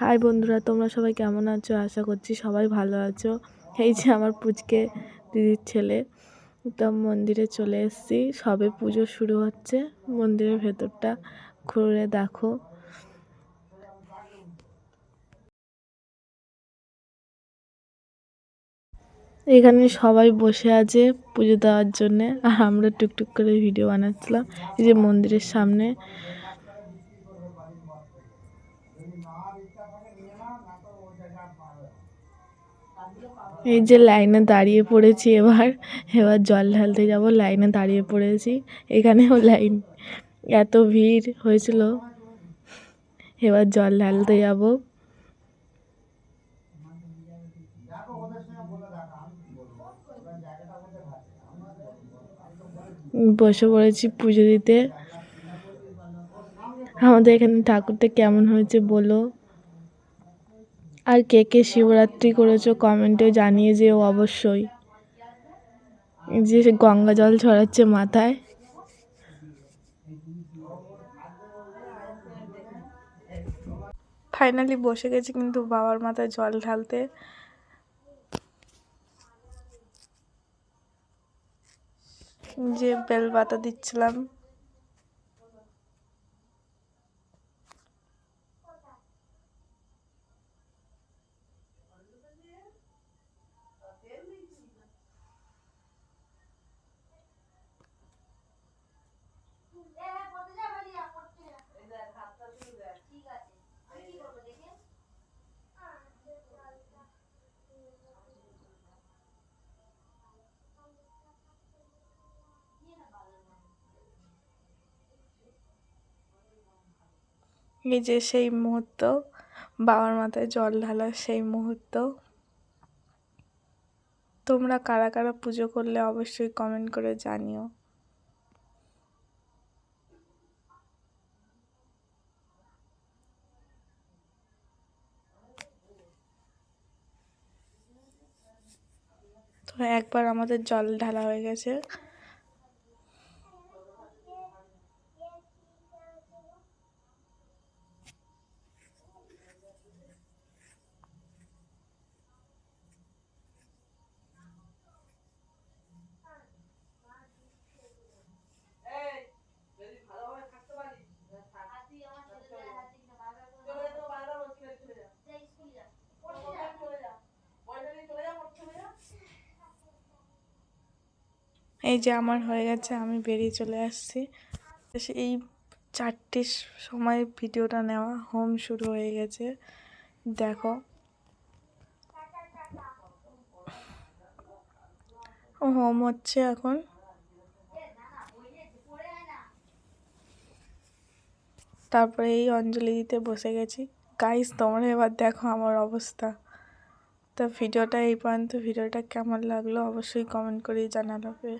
High বন্ধুরা, তোমরা সবাই কেমন আছো? আশা করছি সবাই ভালো আছো। এই যে আমার পুচকে দিদির ছেলে, তো মন্দিরে চলে এসেছি। সবে পুজো শুরু হচ্ছে। মন্দিরের ভেতরটা ঘুরে দেখো। এখানে সবাই বসে আছে পুজো দেওয়ার জন্যে। আর আমরা টুকটুক করে ভিডিও বানাচ্ছিলাম। এই যে মন্দিরের সামনে এই যে লাইনে দাঁড়িয়ে পড়েছি এবার এবার জল ঢালতে যাব, লাইনে দাঁড়িয়ে পড়েছি। এখানেও লাইন, এত ভিড় হয়েছিল। এবার জল ঢালতে যাব। বসে পড়েছি পুজো দিতে। আমাদের এখানে ঠাকুরটা কেমন হয়েছে বলো। আর কে কে শিবরাত্রি করেছ কমেন্টে জানিয়ে যেও অবশ্যই। যে গঙ্গা জল ছড়াচ্ছে মাথায়। ফাইনালি বসে গেছি কিন্তু বাবার মাথায় জল ঢালতে। যে বেল পাতা দিচ্ছিলাম। এই যে সেই মুহূর্ত, বাবার মাথায় জল ঢালার সেই মুহূর্ত। তোমরা কারা কারা পুজো করলে অবশ্যই কমেন্ট করে জানিও। তো একবার আমাদের জল ঢালা হয়ে গেছে। এই যে আমার হয়ে গেছে, আমি বেরিয়ে চলে আসছি। এই চারটের সময় ভিডিওটা নেওয়া হোম শুরু হয়ে গেছে। দেখো। ও হোম হচ্ছে এখন। তারপরে এই অঞ্জলি দিতে বসে গেছি। গাইস তোমরা এবার দেখো আমার অবস্থা। তো ভিডিওটা এই পর্যন্ত, ভিডিওটা কেমন লাগল অবশ্যই কমেন্ট করেই জানাবে।